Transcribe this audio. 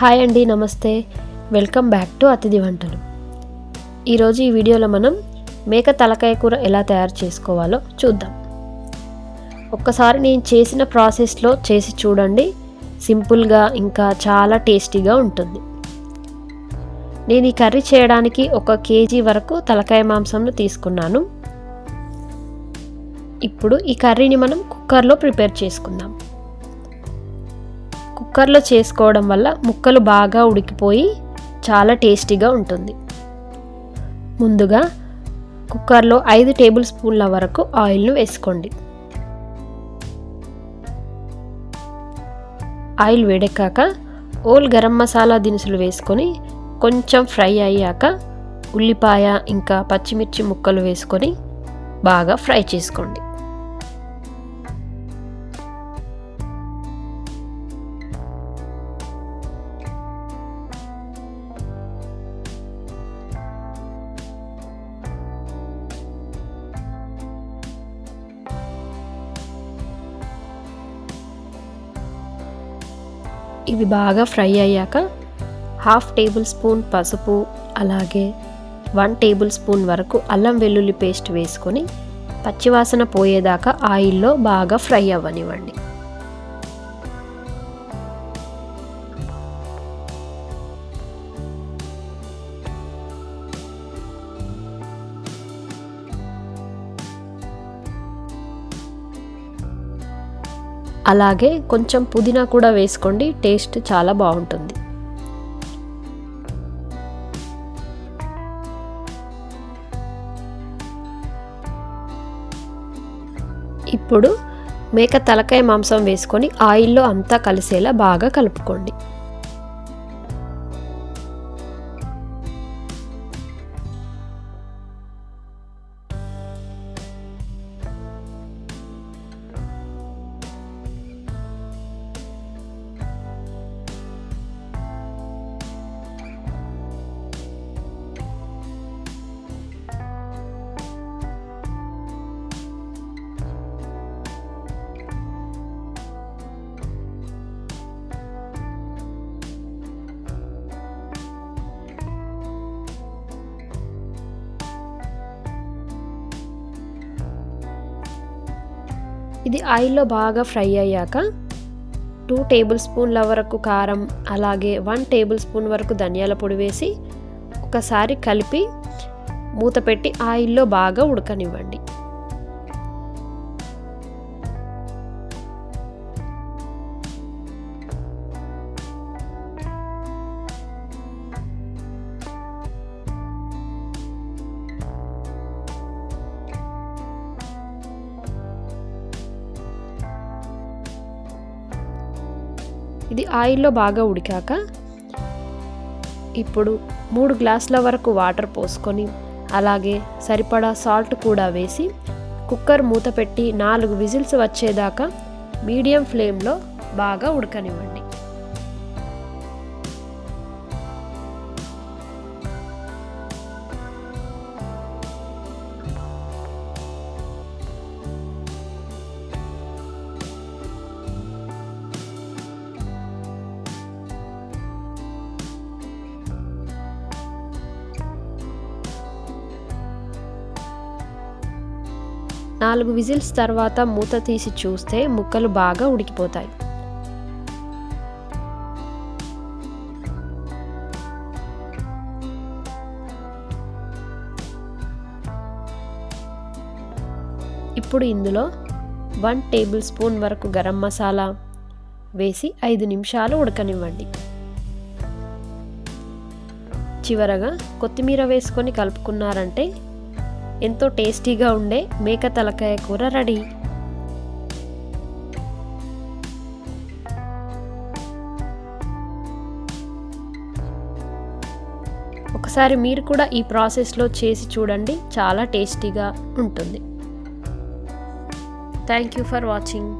Hi అండి నమస్తే. Welcome back to అతిథి వంటలు. ఈరోజు ఈ వీడియోలో మనం మేక తలకాయ కూర ఎలా తయారు చేసుకోవాలో చూద్దాం. ఒక్కసారి నేను చేసిన ప్రాసెస్లో చేసి చూడండి. సింపుల్గా ఇంకా చాలా టేస్టీగా ఉంటుంది. నేను ఈ కర్రీ చేయడానికి ఒక కేజీ వరకు తలకాయ మాంసంను తీసుకున్నాను. ఇప్పుడు ఈ కర్రీని మనం కుక్కర్లో ప్రిపేర్ చేసుకుందాం. కుక్కర్లో చేసుకోవడం వల్ల ముక్కలు బాగా ఉడికిపోయి చాలా టేస్టీగా ఉంటుంది. ముందుగా కుక్కర్లో ఐదు టేబుల్ స్పూన్ల వరకు ఆయిల్ను వేసుకోండి. ఆయిల్ వేడెక్కాక ఓల్ గరం మసాలా దినుసులు వేసుకొని కొంచెం ఫ్రై అయ్యాక ఉల్లిపాయ ఇంకా పచ్చిమిర్చి ముక్కలు వేసుకొని బాగా ఫ్రై చేసుకోండి. ఇవి బాగా ఫ్రై అయ్యాక హాఫ్ టేబుల్ స్పూన్ పసుపు అలాగే వన్ టేబుల్ స్పూన్ వరకు అల్లం వెల్లుల్లి పేస్ట్ వేసుకొని పచ్చివాసన పోయేదాకా ఆయిల్లో బాగా ఫ్రై అవ్వనివ్వండి. అలాగే కొంచెం పుదీనా కూడా వేసుకోండి టేస్ట్ చాలా బాగుంటుంది. ఇప్పుడు మేక తలకాయ మాంసం వేసుకొని ఆయిల్లో అంతా కలిసేలా బాగా కలుపుకోండి. ఇది ఆయిల్లో బాగా ఫ్రై అయ్యాక టూ టేబుల్ స్పూన్ల వరకు కారం అలాగే వన్ టేబుల్ స్పూన్ వరకు ధనియాల పొడి వేసి ఒకసారి కలిపి మూత పెట్టి ఆయిల్లో బాగా ఉడకనివ్వండి. ఇది ఆయిల్లో బాగా ఉడికాక ఇప్పుడు మూడు గ్లాసుల వరకు వాటర్ పోసుకొని అలాగే సరిపడా సాల్ట్ కూడా వేసి కుక్కర్ మూత పెట్టి నాలుగు విజిల్స్ వచ్చేదాకా మీడియం ఫ్లేమ్లో బాగా ఉడకనివ్వండి. నాలుగు విజిల్స్ తర్వాత మూత తీసి చూస్తే ముక్కలు బాగా ఉడికిపోతాయి. ఇప్పుడు ఇందులో వన్ టేబుల్ స్పూన్ వరకు గరం మసాలా వేసి ఐదు నిమిషాలు ఉడకనివ్వండి. చివరగా కొత్తిమీర వేసుకొని కలుపుకున్నారంటే ఎంతో టేస్టీగా ఉండే మేక తలకాయ కూర రెడీ. ఒకసారి మీరు కూడా ఈ ప్రాసెస్లో చేసి చూడండి చాలా టేస్టీగా ఉంటుంది. Thank you for watching.